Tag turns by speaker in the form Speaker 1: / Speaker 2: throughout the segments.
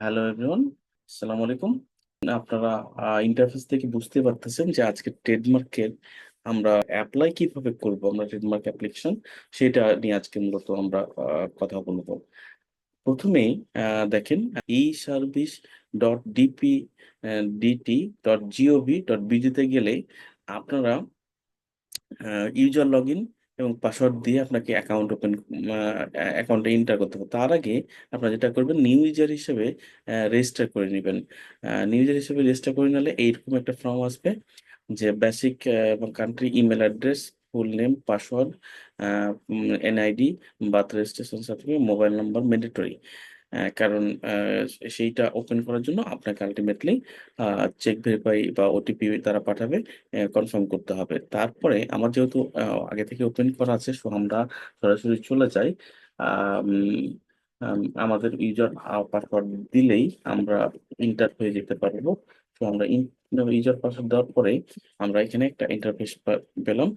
Speaker 1: Hello everyone আসসালামু আলাইকুম আপনারা ইন্টারফেস থেকে বুঝতে পারতেছেন যে আজকে ট্রেডমার্কের আমরা অ্যাপ্লাই কীভাবে করব, আমরা ট্রেডমার্ক অ্যাপ্লিকেশন সেটা নিয়ে আজকে মূলত আমরা কথা বলব। প্রথমেই দেখেন e service dot DPDT dot gov dot dot বিডিতে গেলে আপনারা ইউজার লগ ইন এবং পাসওয়ার্ড দিয়ে আপনাকে অ্যাকাউন্ট ওপেন অ্যাকাউন্টে এন্টার করতে হবে। তার আগে আপনারা যেটা করবেন নিউ ইউজার হিসেবে রেজিস্টার করে নেবেন। নিউ ইউজার হিসেবে রেজিস্টার করে নিলে এইরকম একটা ফর্ম আসবে যে বেসিক এবং country email address full name password NID birth registration certificate mobile number mandatory কারণ সেইটা ওপেন করার জন্য আপনাকে আলটিমেটলি চেক ভেরিফাই বা ওটিপি তারা পাঠাবে কনফার্ম করতে হবে। তারপরে আমার যেহেতু আগে থেকে ওপেন করা আছে সো আমরা সরাসরি চলে যাই। আমাদের ইউজার পাসওয়ার্ড দিলেই আমরা ইন্টার হয়ে যেতে পারব। তো আমরা ইউজার পাসওয়ার্ড দেওয়ার পরে আমরা এখানে একটা ইন্টারফেস পেলাম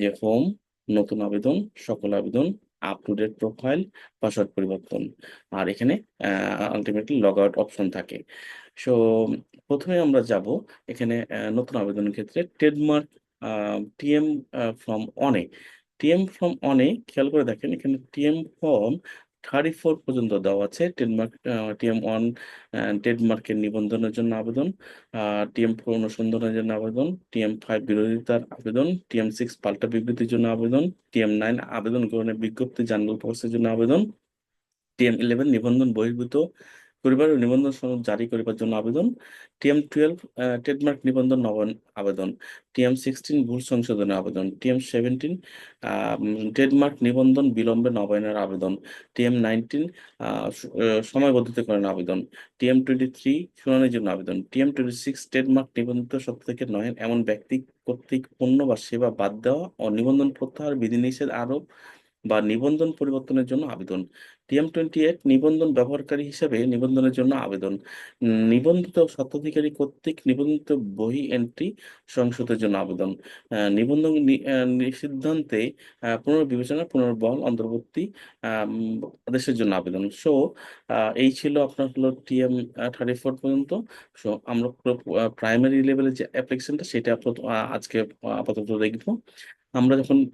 Speaker 1: যে হোম নতুন আবেদন, সকল আবেদন up to date profile password পরিবর্তন। আর এখানে আলটিমেটলি লগ আউট অপশন থাকে। সো প্রথমে আমরা যাব এখানে নতুন আবেদনের ক্ষেত্রে trademark TM from one TM from one খেয়াল করে দেখেন, এখানে টিএম ফর্ম থার্টি ফোর পর্যন্ত দেওয়া আছে। ট্রেডমার্ক টিএম ওয়ান ট্রেডমার্কের নিবন্ধনের জন্য আবেদন। টিএম ফোর অনুসন্ধানের জন্য আবেদন। টিএম ফাইভ বিরোধিতার আবেদন। টিএম সিক্স পাল্টা বিবৃতির জন্য আবেদন। টিএম নাইন আবেদন গ্রহণের বিজ্ঞপ্তি জার্নাল প্রকাশের জন্য আবেদন। টিএম ইলেভেন নিবন্ধন বহির্ভূত। করিবার ও নিবন্ধন সনদ জারি করিবার জন্য আবেদন। টিএম টুয়েলভ ট্রেডমার্ক নিবন্ধন নবায়ন আবেদন। টিএম সিক্সটিন, ভুল সংশোধনের আবেদন। টিএম সেভেন্টিন ট্রেডমার্ক নিবন্ধন বিলম্বে নবায়নের আবেদন। টিএম নাইনটিন সময়বদ্ধতাকরণ আবেদন। টিএম টোয়েন্টি থ্রি শুনানির জন্য আবেদন। টিএম টোয়েন্টি সিক্স, ট্রেডমার্ক নিবন্ধিত সত্য থেকে নয় এমন ব্যক্তি কর্তৃক পণ্য বা সেবা বাদ দেওয়া ও নিবন্ধন প্রত্যাহার বিধিনিষেধ আরোপ বা নিবন্ধন পরিবর্তনের জন্য আবেদন। টিএম টোয়েন্টি এইট নিবন্ধন ব্যবহারকারী হিসেবে নিবন্ধনের জন্য আবেদন। নিবন্ধিত স্বত্বাধিকারী কর্তৃক নিবন্ধিত বহি এন্ট্রি সংশোধনের জন্য আবেদন। নিবন্ধন সিদ্ধান্তে পুনর্বিবেচনা, পুনর্বহাল অন্তর্বর্তী আদেশের জন্য আবেদন। সো এই ছিল আপনার হলো টিএম থার্টি ফোর পর্যন্ত। সো আমরা প্রাইমারি লেভেলের যে অ্যাপ্লিকেশনটা সেটা আপাতত- আজকে আপাতত দেখব। আমরা যখন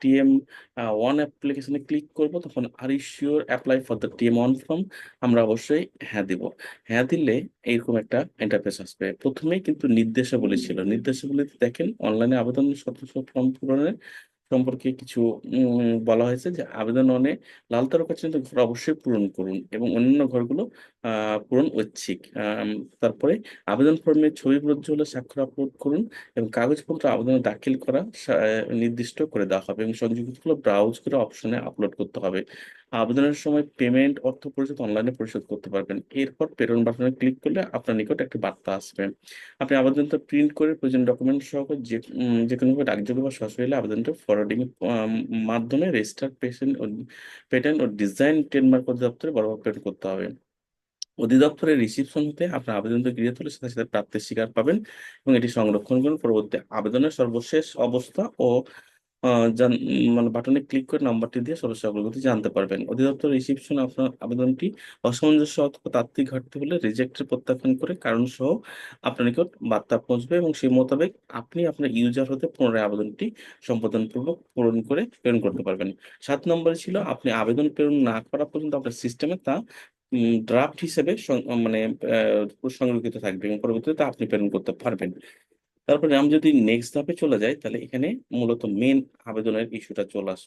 Speaker 1: টিএম ওয়ান অ্যাপ্লিকেশনে ক্লিক করব, তখন আর you apply for the TM one form আমরা অবশ্যই হ্যাঁ দিব। হ্যাঁ দিলে এইরকম একটা ইন্টারফেস আসবে। প্রথমেই কিন্তু নির্দেশাবলী ছিল। নির্দেশাবলীতে দেখেন অনলাইনে আবেদন সদস্য ফর্ম পূরণের সম্পর্কে কিছু বলা হয়েছে যে আবেদন অনে লাল তারকা চিহ্নিত ঘর অবশ্যই পূরণ করুন এবং অন্যান্য ঘরগুলো পূরণ ঐচ্ছিক। তারপরে আবেদন ফর্মে ছবি হলে স্বাক্ষর আপলোড করুন এবং কাগজপত্র আবেদনে দাখিল করা নির্দিষ্ট করে দেওয়া হবে এবং সংযুক্তগুলো ব্রাউজ করে অপশনে আপলোড করতে হবে। আবেদনের সময় পেমেন্ট অর্থ পরিশোধ অনলাইনে পরিশোধ করতে পারবেন। এরপর প্রেরণ বাটনে ক্লিক করলে আপনার নিকট একটি বার্তা আসবে। আপনি আবেদনটা প্রিন্ট করে প্রয়োজনীয় ডকুমেন্ট সহ যে যে কোনো ডাকযোগে বা হলে আবেদনটা ফরওয়ার্ডিং মাধ্যমে রেজিস্টার পেশেন্ট পেটেন্ট ও ডিজাইন ট্রেডমার্ক অধিদপ্তরে বরাবর প্রেরণ করতে হবে। অধিদপ্তরের রিসিপশন হতে আপনার আবেদনটি গৃহীত হলে সাথে সাথে প্রাপ্তির স্বীকার পাবেন এবং এটি সংরক্ষণ করুন। পরবর্তী আবেদনের সর্বশেষ অবস্থা ও মানে বাটনে ক্লিক করে নাম্বারটি দিয়ে সর্বশেষ অগ্রগতি জানতে পারবেন। অধিদপ্তর রিসিপশন আপনার আবেদনটি অসামঞ্জস্য অথবা তাত্ত্বিক ঘাটতি হলে রিজেক্টের প্রত্যাখ্যান করে কারণ সহ আপনার নিকট বার্তা পৌঁছবে এবং সেই মোতাবেক আপনি আপনার ইউজার হতে পুনরায় আবেদনটি সম্পাদনপূর্বক পূরণ করে প্রেরণ করতে পারবেন। সাত নম্বরে ছিল আপনি আবেদন প্রেরণ না করা পর্যন্ত আপনার সিস্টেমে তা ড্রাফট হিসেবে মানে সংরক্ষিত থাকবে এবং পরবর্তীতে আপনি প্রেরণ করতে পারবেন। তারপরে আমি যদি নেক্সট ধাপে চলে যাই তাহলে এখানে মূলত মেন আবেদনের ইস্যুটা চলে আস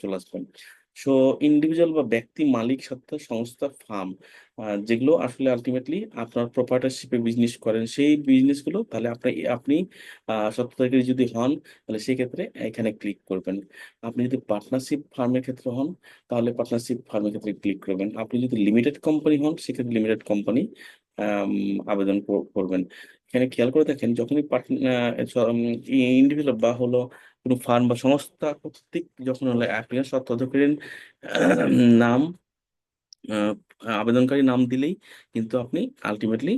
Speaker 1: চলে আসবে। সো ইন্ডিভিজুয়াল বা ব্যক্তি মালিক সত্তা সংস্থা ফার্ম যেগুলো আসলে আলটিমেটলি আপনার প্রপার্টারশিপে বিজনেস করেন সেই বিজনেসগুলো তাহলে আপনি আপনি আহ, স্বত্বাধিকারী যদি হন তাহলে সেই ক্ষেত্রে এখানে ক্লিক করবেন। আপনি যদি পার্টনারশিপ ফার্মের ক্ষেত্রে হন তাহলে পার্টনারশিপ ফার্মের ক্ষেত্রে ক্লিক করবেন। আপনি যদি লিমিটেড কোম্পানি হন সেক্ষেত্রে লিমিটেড কোম্পানি আবেদন করবেন। এখানে খেয়াল করে দেখেন, যখনই ইন্ডিভিজুয়াল বা হলো কোনো ফার্ম বা সংস্থা কর্তৃক যখন হলো অ্যাপ্লিকেশন নাম আবেদনকারী নাম দিলেই কিন্তু আপনি আলটিমেটলি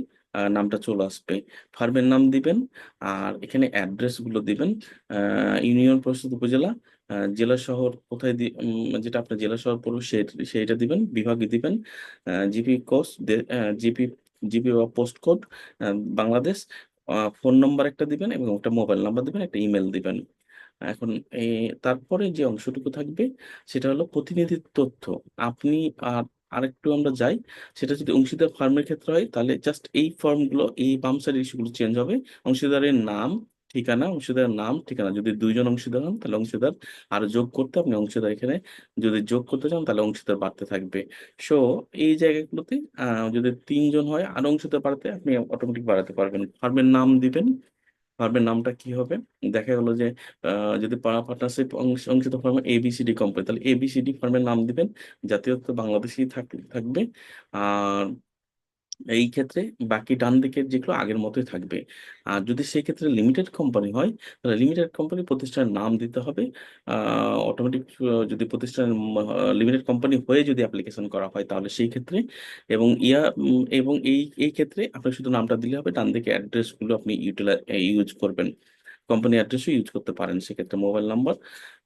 Speaker 1: নামটা চলে আসবে। ফার্মের নাম দিবেন আর এখানে অ্যাড্রেসগুলো দিবেন ইউনিয়ন পরিষদ উপজেলা জেলা শহর কোথায় যেটা আপনার জেলা শহর পড়বে সেইটা দিবেন, বিভাগ দিবেন জিপি কোড জিপি জিপি বা post code Bangladesh phone number একটা দিবেন এবং একটা মোবাইল নাম্বার দিবেন, একটা ইমেল দিবেন। এখন এই তারপরে যে অংশটুকু থাকবে সেটা হলো প্রতিনিধির তথ্য। আপনি আর আরেকটু আমরা যাই, সেটা যদি অংশীদার ফার্মের ক্ষেত্রে হয়, তাহলে জাস্ট এই ফর্মগুলো এই বাম ইস্যুগুলো চেঞ্জ হবে। অংশীদারের নাম ঠিকানা, অংশীদারের নাম, ঠিকানা। যদি দুইজন অংশীদার হন, তাহলে অংশীদার। আর যোগ করতে আপনি অংশীদার এখানে। যদি যোগ করতে চান, তাহলে অংশীদার বাড়তে থাকবে। সো এই জায়গাগুলোতে যদি তিনজন হয়, আর অংশীদার বাড়তে, আপনি অটোমেটিক বাড়াতে পারবেন। ফার্মের নাম দিবেন। ফার্মের নামটা কি হবে? দেখা গেলো যে যদি পার্টনারশিপ অংশিত ফার্মে এবিসিডি কোম্পানি তাহলে এবিসিডি ফার্মের নাম দিবেন। জাতীয়ত্ব বাংলাদেশি থাক- থাকবে। আর এই ক্ষেত্রে বাকি ডান দিকের যেগুলো আগের মতোই থাকবে। আর যদি সেই ক্ষেত্রে লিমিটেড কোম্পানি হয়, তাহলে লিমিটেড কোম্পানি প্রতিষ্ঠানের নাম দিতে হবে। অটোমেটিক যদি প্রতিষ্ঠান লিমিটেড কোম্পানি হয়ে যদি অ্যাপ্লিকেশন করা হয়, তাহলে সেই ক্ষেত্রে এবং ইয়া এবং এই এই ক্ষেত্রে আপনি শুধু নামটা দিলে হবে, ডান দিকে অ্যাড্রেসগুলো আপনি ইউটিলাই ইউজ করবেন। কোম্পানি অ্যাড্রেসও ইউজ করতে পারেন সেক্ষেত্রে মোবাইল নাম্বার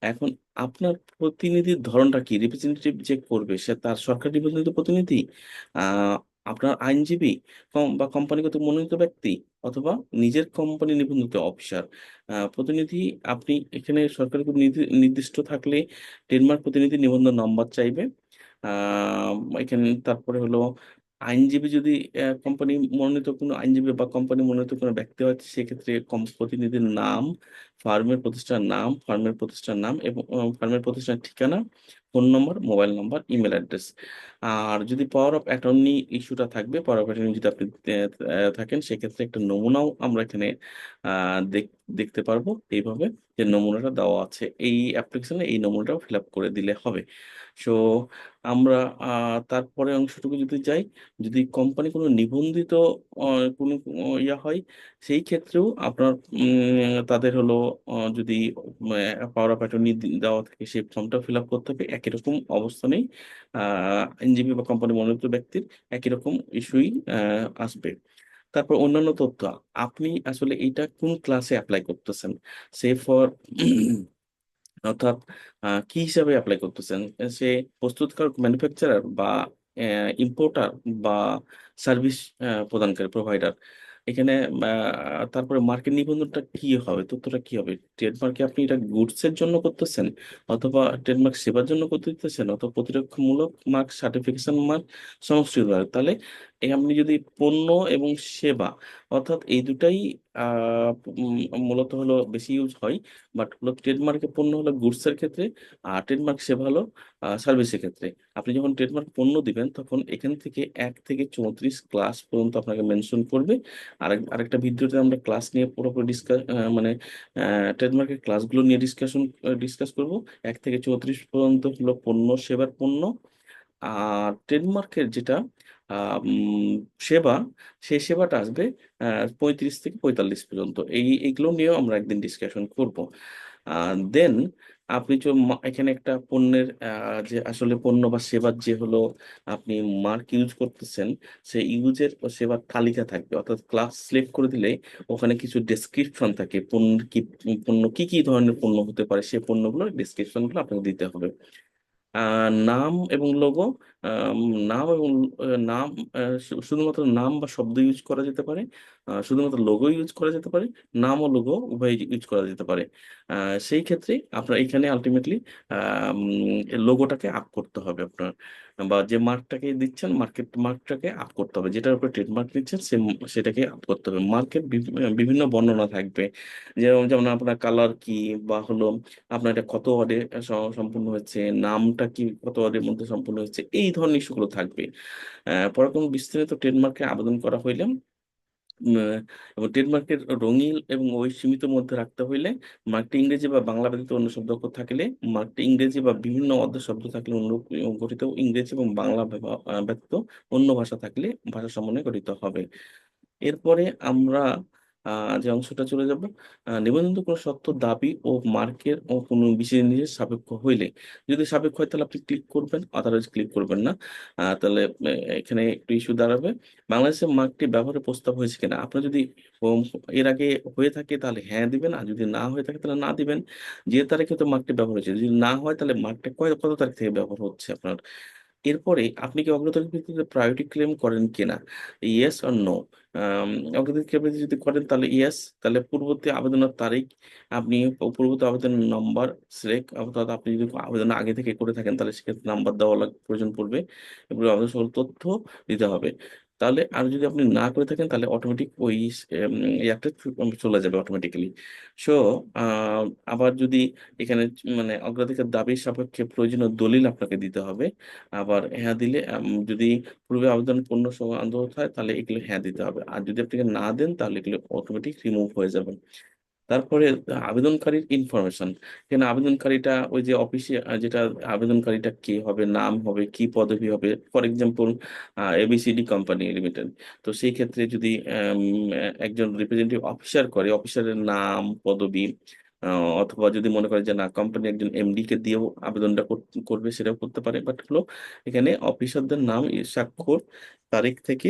Speaker 1: এখন আপনার প্রতিনিধির ধরনটা কি? রিপ্রেজেন্টেটিভ যে করবে, সে তার সরকারি প্রতিনিধি? আপনার আইনজীবী বা কোম্পানিগত মনোনীত ব্যক্তি অথবা নিজের কোম্পানি নিবন্ধিত অফিসার। প্রতিনিধি, আপনি এখানে সরকারি নির্দিষ্ট থাকলে ডেনমার্ক প্রতিনিধি নিবন্ধন নম্বর চাইবে। এখানে তারপরে হলো আইনজীবী যদি কোম্পানি মনোনীত কোনো আইনজীবী বা কোম্পানি মনোনীত কোনো ব্যক্তি হয়, সেক্ষেত্রে প্রতিনিধির নাম, ফার্মের প্রতিষ্ঠানের নাম, ফার্মের প্রতিষ্ঠানের নাম এবং ফার্মের প্রতিষ্ঠানের ঠিকানা ফোন নম্বর, মোবাইল নম্বর, ইমেল অ্যাড্রেস। আর যদি পাওয়ার অফ অ্যাটর্নি ইস্যুটা থাকবে পাওয়ার অফ অ্যাটর্নি যদি আপনি থাকেন, সেক্ষেত্রে একটা নমুনাও আমরা এখানে দেখতে পারব এইভাবে যে নমুনাটা দেওয়া আছে। এই অ্যাপ্লিকেশনে এই নমুনাটাও ফিল আপ করে দিলে হবে। সো আমরা তারপরে অংশটুকু যদি যাই, যদি কোম্পানি কোনো নিবন্ধিত কোনো ইয়া হয়, সেই ক্ষেত্রেও আপনার তাদের হলো যদি পাওয়ার অফ অ্যাটর্নি দেওয়া থাকে, সেই ফর্মটা ফিল আপ করতে হবে। একই রকম অবস্থানেই আইনজীবী বা কোম্পানি মনোনীত ব্যক্তির একই রকম ইস্যুই আসবে। তারপর অন্যান্য তথ্য, আপনি আসলে এইটা কোন ক্লাসে অ্যাপ্লাই করতেছেন? সে ফর অর্থাৎ কি হিসাবে অ্যাপ্লাই করতেছেন? সে প্রস্তুতকারক ম্যানুফ্যাকচারার বা ইম্পোর্টার বা সার্ভিস প্রদানকারী প্রোভাইডার এখানে তারপরে মার্কেট নিবন্ধনটা কি হবে? তথ্যটা কি হবে? ট্রেডমার্কে আপনি এটা গুডস এর জন্য করতেছেন অথবা ট্রেডমার্ক সেবার জন্য করতেছেন অথবা প্রতিরক্ষামূলক মার্ক সার্টিফিকেশন মার্ক সমস্ত তাহলে আপনি যদি পণ্য এবং সেবা, অর্থাৎ এই দুটাই মূলত হলো বেশি ইউজ হয় বাট হলো ট্রেডমার্কের পণ্য হলো গুডস এর ক্ষেত্রে, আর ট্রেডমার্ক সেবা হলো সার্ভিসের ক্ষেত্রে। আপনি যখন ট্রেডমার্ক পণ্য দিবেন, তখন এখান থেকে এক থেকে চৌত্রিশ ক্লাস পর্যন্ত আপনাকে মেনশন করবে। আরেক, আরেকটা ভিডিওতে আমরা ক্লাস নিয়ে পুরোপুরি ডিসকাস মানে ট্রেডমার্কের ক্লাসগুলো নিয়ে ডিসকাশন ডিসকাস করব। এক থেকে চৌত্রিশ পর্যন্ত হলো পণ্য, সেবার পণ্য আর ট্রেডমার্কের যেটা সেবা, সেই সেবাটা আসবে পঁয়ত্রিশ থেকে পঁয়তাল্লিশ পর্যন্ত। এই, এইগুলো নিয়েও আমরা একদিন ডিসকাশন করব। দেন আপনি যে এখানে একটা পণ্যের যে আসলে পণ্য বা সেবার যে হলো আপনি মার্ক ইউজ করতেছেন সেই ইউজের সেবার তালিকা থাকবে। অর্থাৎ ক্লাস সিলেক্ট করে দিলে ওখানে কিছু ডেসক্রিপশন থাকে পণ্য কি পণ্য কি কি ধরনের পণ্য হতে পারে সেই পণ্যগুলোর ডেসক্রিপশনগুলো আপনাকে দিতে হবে। নাম এবং লোগো নাম এবং নাম শুধুমাত্র নাম বা শব্দ ইউজ করা যেতে পারে শুধুমাত্র লোগো ইউজ করা যেতে পারে, নাম ও লোগো উভয় ইউজ করা যেতে পারে। সেই ক্ষেত্রে আপনার এখানে আলটিমেটলি লোগোটাকে আপ করতে হবে আপনার। বা যে মার্কটাকে দিচ্ছেন মার্কেট মার্কটাকে আপ করতে হবে। যেটার উপরে ট্রেডমার্ক দিচ্ছেন, সে, সেটাকে আপ করতে হবে। মার্কেট বিভিন্ন বর্ণনা থাকবে। যেমন যেমন আপনার কালার কি বা হলো আপনার এটা কত ওয়ার্ডে সম্পূর্ণ হয়েছে, নামটা কি কত ওয়ার্ডের মধ্যে সম্পূর্ণ হয়েছে, এই ধরনের ইস্যুগুলো থাকবে। পরে কোনো বিস্তারিত ট্রেডমার্কে আবেদন করা হইলে এবং ট্রেডমার্কের রঙিন এবং ওই সীমিত মধ্যে রাখতে হইলে মার্কটি ইংরেজি বা বাংলা ব্যতীত অন্য শব্দ থাকলে মার্কটি ইংরেজি বা বিভিন্ন অর্ধ শব্দ থাকলে অন্য গঠিত ইংরেজি এবং বাংলা ব্যতীত অন্য ভাষা থাকলে ভাষা সমন্বয়ে গঠিত হবে। এরপরে আমরা যে অংশটা চলে যাবে। নিবন্ধিত কোনো সত্য দাবি ও মার্কের ও কোনো বিশেষ নিজের সাপেক্ষ হইলে যদি সাপেক্ষ হয় তাহলে আপনি ক্লিক করবেন আদারওয়াইজ ক্লিক করবেন না। তাহলে এখানে একটু ইস্যু দাঁড়াবে। বাংলাদেশের মার্কটি ব্যবহারের প্রস্তাব হয়েছে কিনা? আপনার যদি এর আগে হয়ে থাকে তাহলে হ্যাঁ দিবেন, আর যদি না হয়ে থাকে তাহলে না দিবেন। যে তারিখে তো মার্কটি ব্যবহার হয়েছে, যদি না হয় তাহলে মার্কটা কয়, কত তারিখ থেকে ব্যবহার হচ্ছে আপনার? এরপরে আপনি কি অগ্রতার ভিত্তিতে প্রায়োরিটি ক্লেম করেন কিনা? ইয়েস আর নো অগ্রাধিকার ক্লেম যদি করেন তাহলে ইয়েস তাহলে পূর্ববর্তী আবেদনের তারিখ আপনি পূর্ববর্তী আবেদনের নম্বর সিলেক্ট অর্থাৎ আপনি যদি আবেদন আগে থেকে করে থাকেন তাহলে সেক্ষেত্রে নাম্বার দেওয়া প্রয়োজন পড়বে। এবং আবেদন সকল তথ্য দিতে হবে। তাহলে আর যদি আপনি না করে থাকেন, তাহলে অটোমেটিক ওই অ্যাপটা চলে যাবে অটোমেটিক্যালি সো আবার যদি এখানে মানে অগ্রাধিকার দাবির সাপেক্ষে প্রয়োজনীয় দলিল আপনাকে দিতে হবে, আবার হ্যাঁ দিলে যদি পূর্বে আবেদন পূর্ণ আন্দোলন হয়, তাহলে এগুলো হ্যাঁ দিতে হবে। আর যদি আপনাকে না দেন, তাহলে এগুলো অটোমেটিক রিমুভ হয়ে যাবে। তারপরে আবেদনকারীর ইনফরমেশন এখানে আবেদনকারীটা ওই যে অফিসে যেটা আবেদনকারীটা কে হবে, নাম হবে, কি পদবি হবে for example A B C D company limited তো সেই ক্ষেত্রে যদি একজন রিপ্রেজেন্টেটিভ অফিসার করে অফিসারের নাম, পদবি অথবা যদি মনে করে যে না কোম্পানি একজন এমডি কে দিয়েও আবেদনটা কর- করবে, সেটাও করতে পারে বাট হলো এখানে অফিসারদের নাম স্বাক্ষর তারিখ থেকে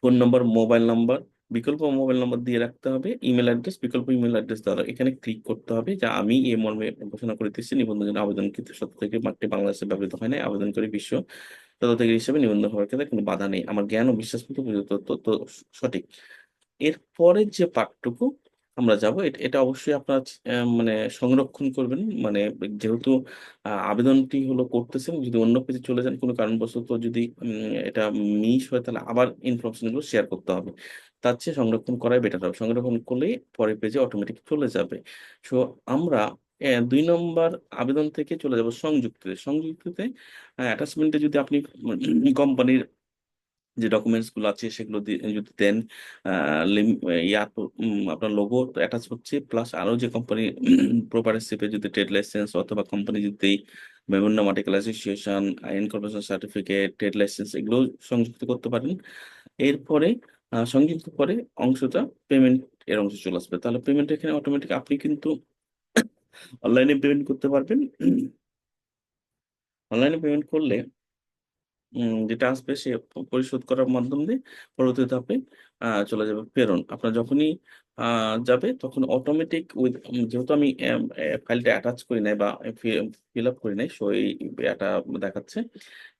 Speaker 1: ফোন নম্বর মোবাইল নাম্বার বিকল্প মোবাইল নম্বর দিয়ে রাখতে হবে, ইমেল অ্যাড্রেস, বিকল্প ইমেল অ্যাড্রেস দ্বারা এখানে ক্লিক করতে হবে যে আমি এই মর্মে ঘোষণা করে করিতেছি নিবন্ধন আবেদনকৃত সত্য থেকে মাঠটি বাংলাদেশে ব্যবহৃত হয় না করে বিশ্ব তত্ত্বাধিকারী হিসেবে নিবন্ধন হওয়ার ক্ষেত্রে কোনো বাধা নেই। আমার জ্ঞান ও বিশ্বাস মতো তথ্য সঠিক। এরপরের যে পার্টটুকু আমরা যাব, এটা অবশ্যই আপনার মানে সংরক্ষণ করবেন মানে যেহেতু আবেদনটি হলো করতেছেন, যদি অন্য পেজে চলে যান কোনো কারণবশত যদি এটা মিস হয় তাহলে আবার ইনফরমেশনগুলো শেয়ার করতে হবে। তার চেয়ে সংরক্ষণ করাই বেটার হবে। সংরক্ষণ করলেই পরের পেজে অটোমেটিক চলে যাবে। সো আমরা দুই নম্বর আবেদন থেকে চলে যাব সংযুক্তিতে। সংযুক্তিতে অ্যাটাচমেন্টে যদি আপনি কোম্পানির যে ডকুমেন্টসগুলো আছে, সেগুলো যদি দেন আপনার লোগো অ্যাটাচ হচ্ছে প্লাস আরও যে কোম্পানি প্রপারশিপে যদি ট্রেড লাইসেন্স অথবা কোম্পানি যদি বিভিন্ন মার্টিকেল অ্যাসোসিয়েশন আইন কর্পোরেশন সার্টিফিকেট ট্রেড লাইসেন্স এগুলো সংযুক্ত করতে পারেন। এরপরে সংযুক্ত করে অংশটা পেমেন্ট এর অংশে চলে আসবে। তাহলে পেমেন্ট এখানে অটোমেটিক আপনি কিন্তু অনলাইনে পেমেন্ট করতে পারবেন। অনলাইনে পেমেন্ট করলে যেটা আসবে সে পরিশোধ করার মাধ্যম দিয়ে পরবর্তী ধাপে চলে যাবে প্রেরণ আপনার যখনই যাবে, তখন অটোমেটিক উইথ যেহেতু আমি ফাইলটা অ্যাটাচ করি নাই বা ফিল আপ করি নাই সো এই এটা দেখাচ্ছে।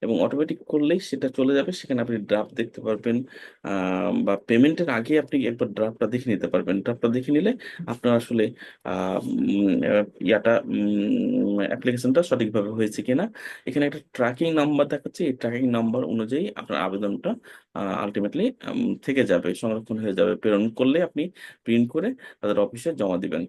Speaker 1: এবং অটোমেটিক করলেই সেটা চলে যাবে, সেখানে আপনি ড্রাফট দেখতে পারবেন। বা পেমেন্টের আগে আপনি একবার ড্রাফটটা দেখে নিতে পারবেন। ড্রাফটটা দেখে নিলে আপনার আসলে ইয়াটা অ্যাপ্লিকেশনটা সঠিকভাবে হয়েছে কিনা। এখানে একটা ট্র্যাকিং নাম্বার দেখাচ্ছে, এই ট্র্যাকিং নাম্বার অনুযায়ী আপনার আবেদনটা আলটিমেটলি থেকে যাবে, সংরক্ষণ হয়ে যাবে। প্রেরণ করলে আপনি প্রিন্ট করে তাদের অফিসে জমা দিবেন।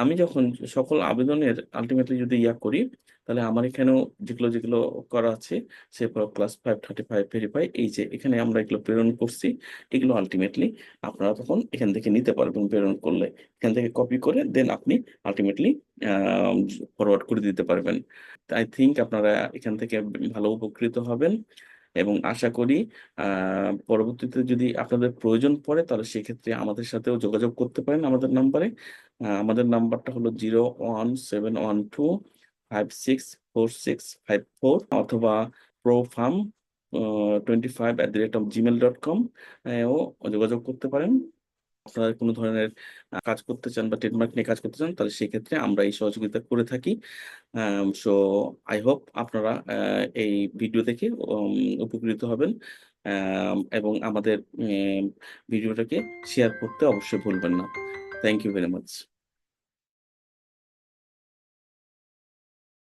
Speaker 1: আমি যখন সকল আবেদনের আলটিমেটলি যদি ইয়া করি, তাহলে আমার এখানেও যেগুলো যেগুলো করা আছে, সে class five thirty five verify এই যে এখানে আমরা এগুলো প্রেরণ করছি, এগুলো আলটিমেটলি আপনারা তখন এখান থেকে নিতে পারবেন প্রেরণ করলে। এখান থেকে কপি করে দেন আপনি আলটিমেটলি ফরওয়ার্ড করে দিতে পারবেন। আই থিঙ্ক আপনারা এখান থেকে ভালো উপকৃত হবেন। এবং আশা করি পরবর্তীতে যদি আপনাদের প্রয়োজন পড়ে, তাহলে সেক্ষেত্রে আমাদের সাথেও যোগাযোগ করতে পারেন আমাদের নাম্বারে। আমাদের নাম্বারটা হলো zero one seven one two five six four six five four অথবা pro firm twenty five at the rate of Gmail dot com ও যোগাযোগ করতে পারেন। আপনারা কোনো ধরনের কাজ করতে চান বা ট্রেডমার্ক নিয়ে কাজ করতে চান, তাহলে সেক্ষেত্রে আমরা এই সহযোগিতা করে থাকি। সো আই হোপ আপনারা এই ভিডিও দেখে উপকৃত হবেন। এবং আমাদের ভিডিওটাকে শেয়ার করতে অবশ্যই ভুলবেন না। Thank you very much